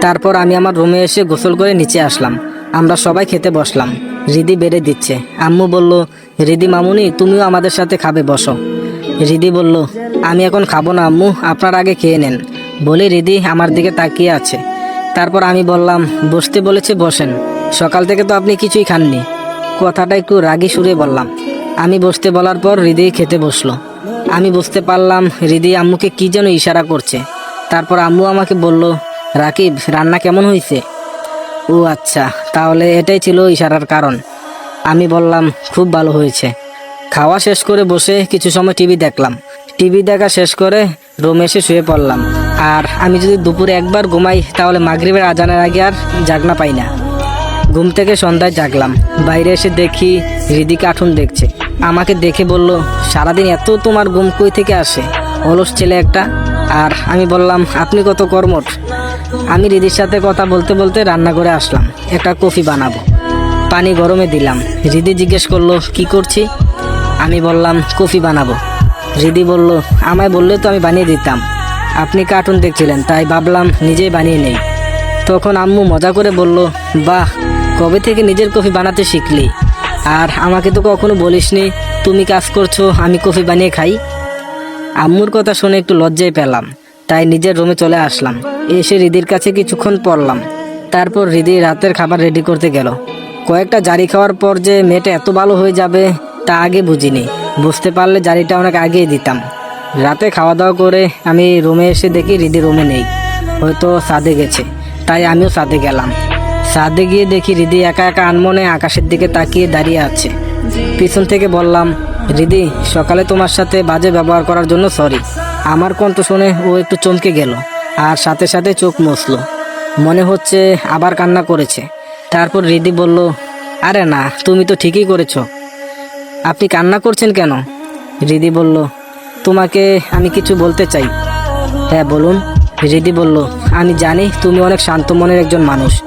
তারপর আমি আমার রুমে এসে গোসল করে নিচে আসলাম। আমরা সবাই খেতে বসলাম। রিদি বেড়ে দিচ্ছে। আম্মু বলল, রিদি মামুনি, তুমিও আমাদের সাথে খাবে, বসো। রিদি বলল, আমি এখন খাব না আম্মু, আপনার আগে খেয়ে নেন। বলে রিদি আমার দিকে তাকিয়ে আছে। তারপর আমি বললাম, বসতে বলেছে, বসেন। সকাল থেকে তো আপনি কিছুই খাননি। কথাটা একটু রাগি সুরে বললাম। আমি বসতে বলার পর হৃদি খেতে বসল। আমি বুঝতে পারলাম হৃদি আম্মুকে কি যেন ইশারা করছে। তারপর আম্মু আমাকে বলল রাকিব, রান্না কেমন হয়েছে ও আচ্ছা তাহলে এটাই ছিল ইশারার কারণ। আমি বললাম, খুব ভালো হয়েছে। খাওয়া শেষ করে বসে কিছু সময় টিভি দেখলাম। টিভি দেখা শেষ করে রুমে এসে শুয়ে পড়লাম। আর আমি যদি দুপুরে একবার ঘুমাই, তাহলে মাগরিবের আজানের আগে আর জাগনা পাই না। ঘুম থেকে সন্ধ্যায় জাগলাম। বাইরে এসে দেখি হৃদি কার্টুন দেখছে। আমাকে দেখে বলল, সারাদিন এত তোমার ঘুম কই থেকে আসে? অলস ছেলে একটা। আর আমি বললাম, আপনি কত কর্মঠ। আমি রিদির সাথে কথা বলতে বলতে রান্না করে আসলাম। একটা কফি বানাবো। পানি গরমে দিলাম। রিদি জিজ্ঞেস করল, কি করছি? আমি বললাম, কফি বানাবো। রিদি বলল, আমায় বললে তো আমি বানিয়ে দিতাম। আপনি কার্টুন দেখছিলেন, তাই ভাবলাম নিজেই বানিয়ে নেই। তখন আম্মু মজা করে বলল, বাহ, কবে থেকে নিজের কফি বানাতে শিখলি? আর আমাকে তো কখনো বলিসনি, তুমি কাজ করছ, আমি কফি বানিয়ে খাই? আম্মুর কথা শুনে একটু লজ্জায় পেলাম, তাই নিজের রুমে চলে আসলাম। এসে রিদির কাছে কিছুক্ষণ পড়লাম। তারপর রিদি রাতের খাবার রেডি করতে গেল। কয়েকটা জারি খাওয়ার পর যে মেয়েটা এত ভালো হয়ে যাবে, তা আগে বুঝিনি। বুঝতে পারলে জারিটা অনেক আগেই দিতাম। রাতে খাওয়া দাওয়া করে আমি রুমে এসে দেখি রিদি রুমে নেই। হয়তো সাদে গেছে। তাই আমিও সাদে গেলাম। সাদে গিয়ে দেখি রিদি একা একা আনমনে আকাশের দিকে তাকিয়ে দাঁড়িয়ে আছে। পিছন থেকে বললাম রিদি সকালে তোমার সাথে বাজে ব্যবহার করার জন্য সরি আমার কণ্ঠ শুনে ও একটু চমকে গেল। আর সাথে সাথে চোখ মুছলো। মনে হচ্ছে আবার কান্না করেছে। তারপর রিদি বলল, আরে না, তুমি তো ঠিকই করেছ। আপনি কান্না করছেন কেন? রিদি বলল, তোমাকে আমি কিছু বলতে চাই। হ্যাঁ বলুন। রিদি বলল, আমি জানি তুমি অনেক শান্ত মনের একজন মানুষ।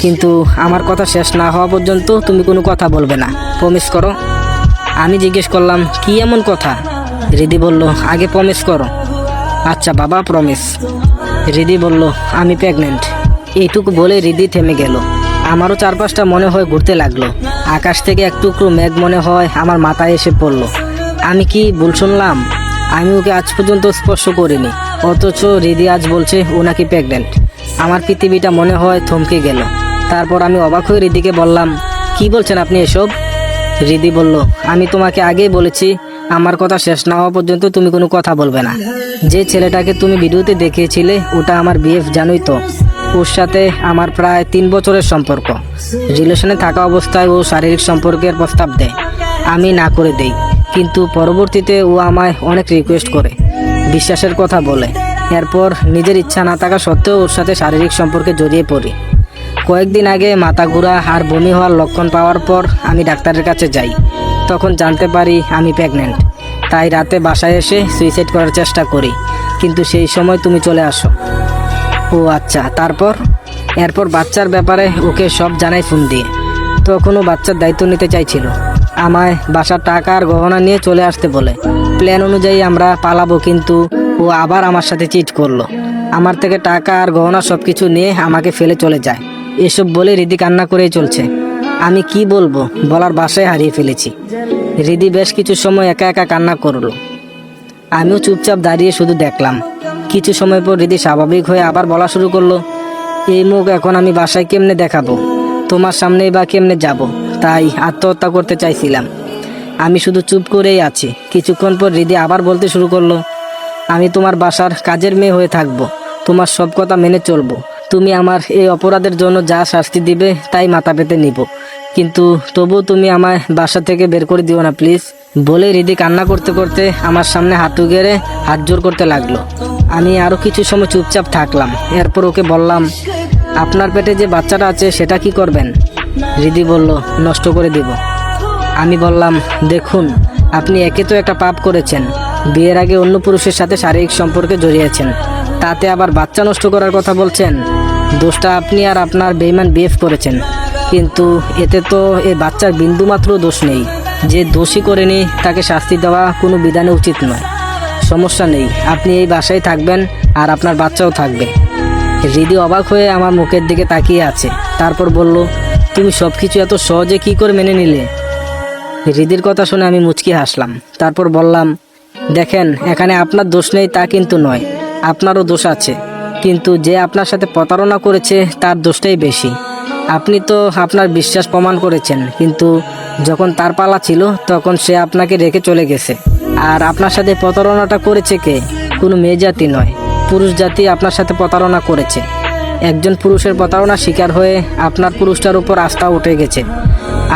কিন্তু আমার কথা শেষ না হওয়া পর্যন্ত তুমি কোনো কথা বলবে না। প্রমিস করো। আমি জিজ্ঞেস করলাম, কি এমন কথা? রিদি বলল, আগে প্রমিস করো। আচ্ছা বাবা, প্রমিস। রিদি বলল, আমি প্রেগনেন্ট এইটুকু বলে রিদি থেমে গেল। আমারও চারপাশটা মনে হয় ঘুরতে লাগল। আকাশ থেকে এক টুকরো মেঘ মনে হয় আমার মাথায় এসে পড়ল। আমি কি ভুল শুনলাম? আমি ওকে আজ পর্যন্ত স্পর্শ করিনি। অথচ রিদি আজ বলছে ও নাকি প্রেগনেন্ট আমার পৃথিবীটা মনে হয় থমকে গেল। তারপর আমি অবাক হয়ে রিদিকে বললাম, কি বলছেন আপনি এসব? রিদি বলল, আমি তোমাকে আগেই বলেছি আমার কথা শেষ না হওয়া পর্যন্ত তুমি কোনো কথা বলবে না। যে ছেলেটাকে তুমি ভিডিওতে দেখিয়েছিলে, ওটা আমার বিএফ জানোই তো। ওর সাথে আমার প্রায় তিন বছরের সম্পর্ক। রিলেশনে থাকা অবস্থায় ও শারীরিক সম্পর্কের প্রস্তাব দেয়। আমি না করে দেই। কিন্তু পরবর্তীতে ও আমায় অনেক রিকোয়েস্ট করে। বিশ্বাসের কথা বলে। এরপর নিজের ইচ্ছা না থাকা সত্ত্বেও ওর সাথে শারীরিক সম্পর্কে জড়িয়ে পড়ি। কয়েকদিন আগে মাথা ঘোরা আর বমি হওয়ার লক্ষণ পাওয়ার পর আমি ডাক্তারের কাছে যাই। তখন জানতে পারি আমি প্রেগনেন্ট তাই রাতে বাসায় এসে সুইসাইড করার চেষ্টা করি। কিন্তু সেই সময় তুমি চলে আসো। ও আচ্ছা তারপর? এরপর বাচ্চার ব্যাপারে ওকে সব জানাই ফোন দিয়ে। তখনও বাচ্চার দায়িত্ব নিতে চাইছিল। আমায় বাসার টাকা আর গহনা নিয়ে চলে আসতে বলে। প্ল্যান অনুযায়ী আমরা পালাবো কিন্তু ও আবার আমার সাথে চিট করল। আমার থেকে টাকা আর গহনা সব কিছু নিয়ে আমাকে ফেলে চলে যায়। এসব বলে রিদি কান্না করেই চলছে। আমি কি বলব? বলার বাসায় হারিয়ে ফেলেছি। রিদি বেশ কিছু সময় একা একা কান্না করল। আমিও চুপচাপ দাঁড়িয়ে শুধু দেখলাম। কিছু সময় পর রিদি স্বাভাবিক হয়ে আবার বলা শুরু করল, এই মুখ এখন আমি বাসায় কেমনে দেখাবো? তোমার সামনেই বা কেমনে যাব? তাই আত্মহত্যা করতে চাইছিলাম। আমি শুধু চুপ করেই আছি। কিছুক্ষণ পর রিদি আবার বলতে শুরু করল, আমি তোমার বাসার কাজের মেয়ে হয়ে থাকব। তোমার সব কথা মেনে চলবো। তুমি আমার এই অপরাধের জন্য যা শাস্তি দিবে, তাই মাথা পেতে নিব। কিন্তু তবু তুমি আমায় বাসা থেকে বের করে দিও না প্লিজ বলে রিদি কান্না করতে করতে আমার সামনে হাঁটু গেড়ে হাত জোর করতে লাগল। আমি আরও কিছু সময় চুপচাপ থাকলাম। এরপর ওকে বললাম, আপনার পেটে যে বাচ্চাটা আছে, সেটা কি করবেন? রিদি বলল, নষ্ট করে দিব। আমি বললাম, দেখুন, আপনি একে তো একটা পাপ করেছেন। বিয়ের আগে অন্য পুরুষের সাথে শারীরিক সম্পর্কে জড়িয়েছেন। তাতে আবার বাচ্চা নষ্ট করার কথা বলছেন? দোষটা আপনি আর আপনার বেইমান বিএফ করেছেন। কিন্তু এতে তো এ বাচ্চার বিন্দুমাত্র দোষ নেই। যে দোষী করেনি, তাকে শাস্তি দেওয়া কোনো বিধানে উচিত নয়। সমস্যা নেই। আপনি এই বাসায় থাকবেন আর আপনার বাচ্চাও থাকবে। রিদি অবাক হয়ে আমার মুখের দিকে তাকিয়ে আছে। তারপর বলল, তুমি সব কিছু এত সহজে কি করে মেনে নিলে? হৃদির কথা শুনে আমি মুচকি হাসলাম। তারপর বললাম, দেখেন, এখানে আপনার দোষ নেই তা কিন্তু নয়। আপনারও দোষ আছে। কিন্তু যে আপনার সাথে প্রতারণা করেছে, তার দোষটাই বেশি। আপনি তো আপনার বিশ্বাস প্রমাণ করেছেন, কিন্তু যখন তার পালা ছিল, তখন সে আপনাকে রেখে চলে গেছে। আর আপনার সাথে প্রতারণাটা করেছে কে? কোনো মেয়ে জাতি নয়, পুরুষ জাতি আপনার সাথে প্রতারণা করেছে। একজন পুরুষের প্রতারণা শিকার হয়ে আপনার পুরুষটার উপর আস্থা উঠে গেছে।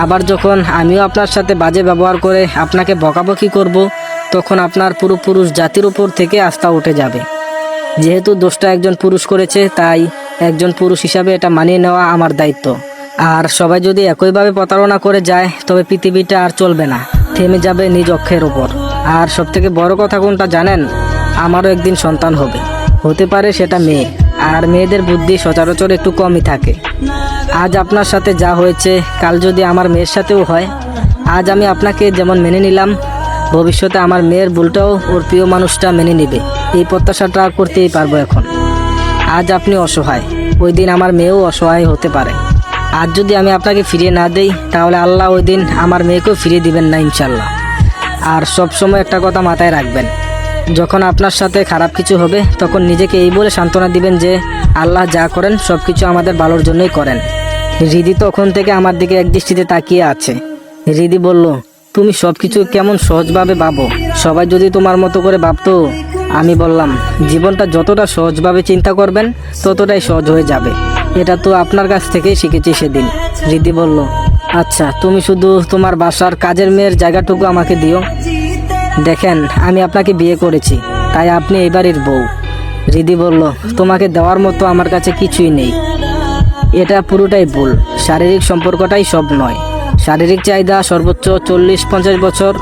আবার যখন আমিও আপনার সাথে বাজে ব্যবহার করে আপনাকে বকাবকি করব, তখন আপনার পুরো পুরুষ জাতির উপর থেকে আস্থা উঠে যাবে। যেহেতু দোষটা একজন পুরুষ করেছে, তাই একজন পুরুষ হিসাবে এটা মানিয়ে নেওয়া আমার দায়িত্ব। আর সবাই যদি একইভাবে প্রতারণা করে যায়, তবে পৃথিবীটা আর চলবে না, থেমে যাবে নিজ অক্ষের উপর। আর সবথেকে বড় কথা কোনটা জানেন? আমারও একদিন সন্তান হবে। হতে পারে সেটা মেয়ে। আর মেয়েদের বুদ্ধি সচরাচর একটু কমই থাকে। আজ আপনার সাথে যা হয়েছে, কাল যদি আমার মেয়ের সাথেও হয়, আজ আমি আপনাকে যেমন মেনে নিলাম, ভবিষ্যতে আমার মেয়ের ভুলটাও ওর প্রিয় মানুষটা মেনে নেবে। এই প্রত্যাশাটা করতেই পারব এখন। আজ আপনি অসহায়। ওই দিন আমার মেয়েও অসহায় হতে পারে। আজ যদি আমি আপনাকে ফিরিয়ে না দেই, তাহলে আল্লাহ ওই দিন আমার মেয়েকেও ফিরিয়ে দিবেন না ইনশাল্লাহ আর সব সময় একটা কথা মাথায় রাখবেন। যখন আপনার সাথে খারাপ কিছু হবে, তখন নিজেকে এই বলে সান্ত্বনা দিবেন যে, আল্লাহ যা করেন সব কিছু আমাদের ভালোর জন্যই করেন। হৃদি তখন থেকে আমার দিকে এক দৃষ্টিতে তাকিয়ে আছে। হৃদি বলল, তুমি সব কিছু কেমন সহজভাবে ভাবো? সবাই যদি তোমার মতো করে ভাবতো আমি বললাম, জীবনটা যতটা সহজভাবে চিন্তা করবেন, ততটাই সহজ হয়ে যাবে। এটা তো আপনার কাছ থেকেই শিখেছি সেদিন। হৃদি বলল আচ্ছা তুমি শুধু তোমার বাসার কাজের মেয়ের জায়গাটুকু আমাকে দিও। দেখেন, আমি আপনাকে বিয়ে করেছি, তাই আপনি এই বাড়ির বউ। রিদি বলল, তোমাকে দেওয়ার মতো আমার কাছে কিছুই নেই। এটা পুরোটাই ভুল। শারীরিক সম্পর্কটাই সব নয়। শারীরিক চাহিদা সর্বোচ্চ চল্লিশ পঞ্চাশ বছর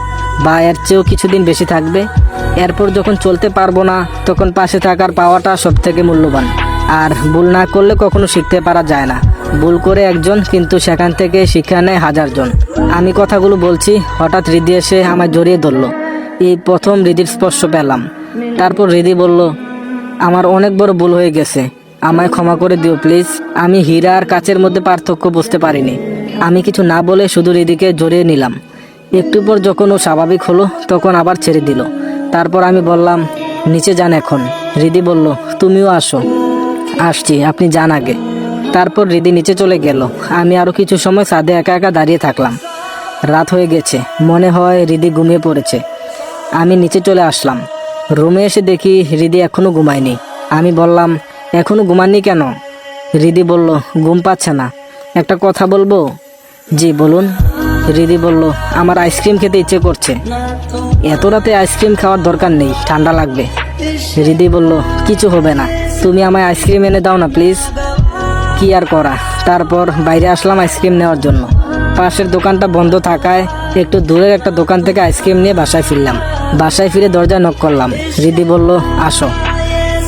বা এর চেয়েও কিছুদিন বেশি থাকবে। এরপর যখন চলতে পারব না, তখন পাশে থাকার পাওয়াটা সব থেকে মূল্যবান। আর ভুল না করলে কখনো শিখতে পারা যায় না। ভুল করে একজন, কিন্তু সেখান থেকে শিক্ষা নেয় হাজারজন আমি কথাগুলো বলছি, হঠাৎ হৃদি এসে আমায় জড়িয়ে ধরলো। এই প্রথম হৃদির স্পর্শ পেলাম। তারপর হৃদি বলল, আমার অনেক বড় ভুল হয়ে গেছে। আমায় ক্ষমা করে দিও, প্লিজ। আমি হীরা আর কাচের মধ্যে পার্থক্য বুঝতে পারিনি। আমি কিছু না বলে শুধু হৃদিকে জড়িয়ে নিলাম। একটু পর যখন ও স্বাভাবিক হলো, তখন আবার ছেড়ে দিল। তারপর আমি বললাম, নিচে যান এখন। রিদি বলল, তুমিও আসো। আসছি, আপনি যান আগে। তারপর রিদি নিচে চলে গেল। আমি আরও কিছু সময় ছাদে একা একা দাঁড়িয়ে থাকলাম। রাত হয়ে গেছে, মনে হয় রিদি ঘুমিয়ে পড়েছে। আমি নিচে চলে আসলাম। রুমে এসে দেখি রিদি এখনও ঘুমায়নি। আমি বললাম এখনও ঘুমাননি কেন? রিদি বলল, ঘুম পাচ্ছে না। একটা কথা বলব? জি, বলুন। হৃদি বলল, আমার আইসক্রিম খেতে ইচ্ছে করছে। এত রাতে আইসক্রিম খাওয়ার দরকার নেই, ঠান্ডা লাগবে। রিদি বলল, কিছু হবে না, তুমি আমায় আইসক্রিম এনে দাও না, প্লিজ। কি আর করা? তারপর বাইরে আসলাম আইসক্রিম নেওয়ার জন্য। পাশের দোকানটা বন্ধ থাকায় একটু দূরের একটা দোকান থেকে আইসক্রিম নিয়ে বাসায় ফিরলাম। বাসায় ফিরে দরজায় নক করলাম। রিদি বলল, আসো।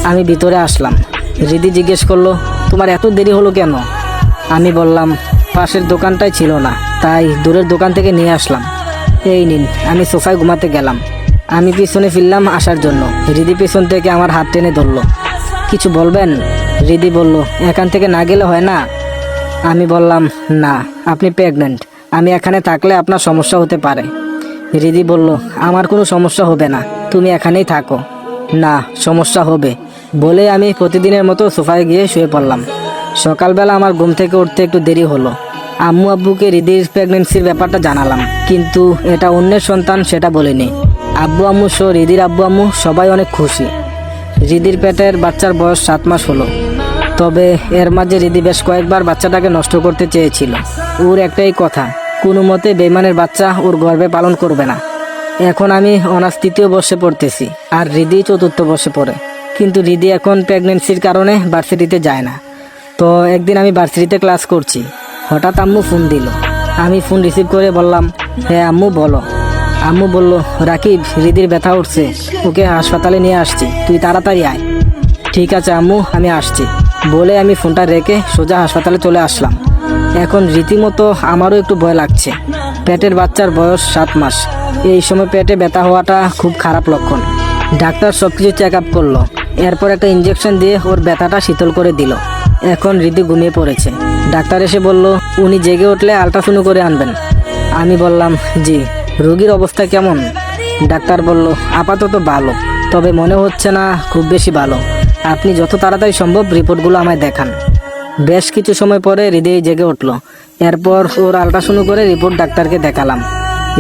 আমি ভিতরে আসলাম। রিদি জিজ্ঞেস করল, তোমার এত দেরি হলো কেন? আমি বললাম পাশের দোকানটাই ছিল না, তাই দূরের দোকান থেকে নিয়ে আসলাম। এই নিন, আমি সোফায় ঘুমাতে গেলাম। আমি পিছনে ফিরলাম আসার জন্য। রিদি পিছন থেকে আমার হাত টেনে ধরলো। কিছু বলবেন? রিদি বলল, এখান থেকে না গেলে হয় না? আমি বললাম, না, আপনি প্রেগনেন্ট আমি এখানে থাকলে আপনার সমস্যা হতে পারে। রিদি বলল, আমার কোনো সমস্যা হবে না, তুমি এখানেই থাকো। না, সমস্যা হবে। বলে আমি প্রতিদিনের মতো সোফায় গিয়ে শুয়ে পড়লাম। সকালবেলা আমার ঘুম থেকে উঠতে একটু দেরি হলো। আম্মু আব্বুকে রিদির প্রেগনেন্সির ব্যাপারটা জানালাম। কিন্তু এটা অন্যের সন্তান সেটা বলিনি। আব্বু আম্মু সহ রিদির আব্বু আম্মু সবাই অনেক খুশি। রিদির পেটের বাচ্চার বয়স সাত মাস হলো। তবে এর মাঝে রিদি বেশ কয়েকবার বাচ্চাটাকে নষ্ট করতে চেয়েছিল। ওর একটাই কথা, কোনো মতে বেমানের বাচ্চা ওর গর্বে পালন করবে না। এখন আমি অনার্স তৃতীয় বর্ষে পড়তেছি, আর রিদি চতুর্থ বর্ষে পড়ে। কিন্তু রিদি এখন প্রেগনেন্সির কারণে ভার্সিটিতে যায় না। তো একদিন আমি ভার্সিটিতে ক্লাস করছি। হঠাৎ আম্মু ফোন দিল। আমি ফোন রিসিভ করে বললাম হ্যাঁ আম্মু, বলো। আম্মু বলল, রাকিব, হৃদির ব্যথা উঠছে। ওকে হাসপাতালে নিয়ে আসছি। তুই তাড়াতাড়ি আয়। ঠিক আছে আম্মু, আমি আসছি। বলে আমি ফোনটা রেখে সোজা হাসপাতালে চলে আসলাম। এখন রীতিমতো আমারও একটু ভয় লাগছে। পেটের বাচ্চার বয়স সাত মাস। এই সময় পেটে ব্যথা হওয়াটা খুব খারাপ লক্ষণ। ডাক্তার সব কিছু চেক আপ করল। এরপর একটা ইঞ্জেকশন দিয়ে ওর ব্যথাটা শীতল করে দিল। এখন রিদি ঘুমিয়ে পড়েছে। ডাক্তার এসে বলল, উনি জেগে উঠলে আলট্রাসাউন্ড করে আনবেন। আমি বললাম, জি, রোগীর অবস্থা কেমন? ডাক্তার বলল, আপাতত ভালো, তবে মনে হচ্ছে না খুব বেশি ভালো। আপনি যত তাড়াতাড়ি সম্ভব রিপোর্টগুলো আমায় দেখান। বেশ কিছু সময় পরে হৃদয় জেগে উঠল। এরপর ওর আলট্রাসাউন্ড করে রিপোর্ট ডাক্তারকে দেখালাম।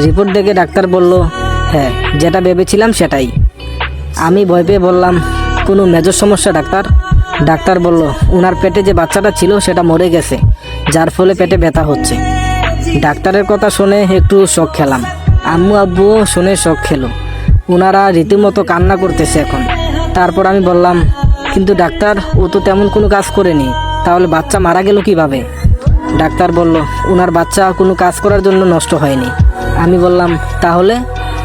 রিপোর্ট দেখে ডাক্তার বলল হ্যাঁ যেটা ভেবেছিলাম সেটাই। আমি ভয় পেয়ে বললাম, কোনো মেজর সমস্যা, ডাক্তার? ডাক্তার বলল ওনার পেটে যে বাচ্চাটা ছিল সেটা মরে গেছে, যার ফলে পেটে ব্যথা হচ্ছে। ডাক্তারের কথা শুনে একটু শখ খেলাম। আম্মু আব্বুও শুনে শখ খেলো। ওনারা রীতিমতো কান্না করতেছে এখন। তারপর আমি বললাম, কিন্তু ডাক্তার, ও তো তেমন কোনো কাজ করেনি, তাহলে বাচ্চা মারা গেল কীভাবে? ডাক্তার বলল ওনার বাচ্চা কোনো কাজ করার জন্য নষ্ট হয়নি। আমি বললাম, তাহলে?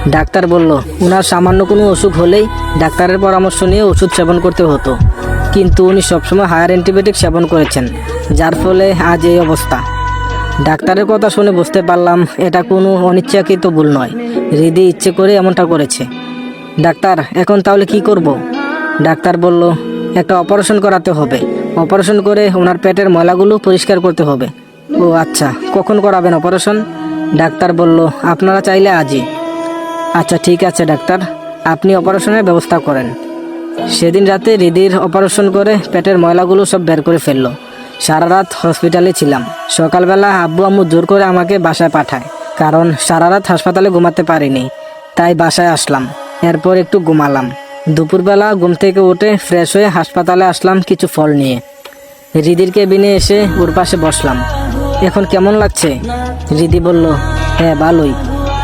ডাক্তার বলল ওনার সামান্য কোনো অসুখ হলেই ডাক্তারের পরামর্শ নিয়ে ওষুধ সেবন করতে হতো। কিন্তু উনি সবসময় হায়ার অ্যান্টিবায়োটিক সেবন করেছেন, যার ফলে আজ এই অবস্থা। ডাক্তারের কথা শুনে বুঝতে পারলাম, এটা কোনো অনিচ্ছাকৃত ভুল নয়। হৃদি ইচ্ছে করে এমনটা করেছে। ডাক্তার, এখন তাহলে কি করব? ডাক্তার বলল, একটা অপারেশন করাতে হবে। অপারেশন করে ওনার পেটের ময়লাগুলো পরিষ্কার করতে হবে। ও আচ্ছা কখন করাবেন অপারেশন ডাক্তার বলল, আপনারা চাইলে আজই। আচ্ছা ঠিক আছে, ডাক্তার। আপনি অপারেশনের ব্যবস্থা করেন। সেদিন রাতে হৃদির অপারেশন করে পেটের ময়লাগুলো সব বের করে ফেলল। সারা রাত হসপিটালে ছিলাম। সকালবেলা আব্বু আম্মু জোর করে আমাকে বাসায় পাঠায়, কারণ সারা রাত হাসপাতালে ঘুমাতে পারিনি, তাই বাসায় আসলাম। এরপর একটু ঘুমালাম। দুপুরবেলা ঘুম থেকে উঠে ফ্রেশ হয়ে হাসপাতালে আসলাম কিছু ফল নিয়ে। রিদির কেবিনে এসে ওর পাশে বসলাম। এখন কেমন লাগছে? রিদি বলল হ্যাঁ ভালোই।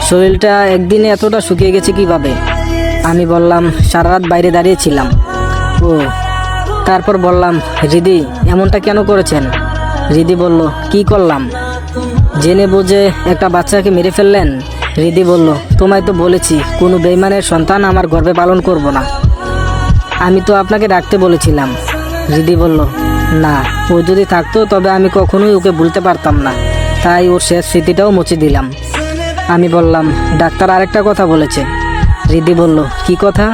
শরীরটা একদিনে এতটা শুকিয়ে গেছে কীভাবে? আমি বললাম, সারা রাত বাইরে দাঁড়িয়েছিলাম ও, তারপর বললাম, রিদি, এমনটা কেন করেছেন? রিদি বলল, কি করলাম? জেনে বুঝে একটা বাচ্চাকে মেরে ফেললেন? রিদি বলল, তোমায় তো বলেছি, কোনো বেইমানের সন্তান আমার গর্বে পালন করব না। আমি তো আপনাকে ডাকতে বলেছিলাম। রিদি বলল, না, ও যদি থাকতো, তবে আমি কখনোই ওকে ভুলতে পারতাম না। তাই ওর শেষ স্মৃতিটাও মুছে দিলাম। আমি বললাম, ডাক্তার আরেকটা কথা বলেছে। রিদি বলল কি কথা?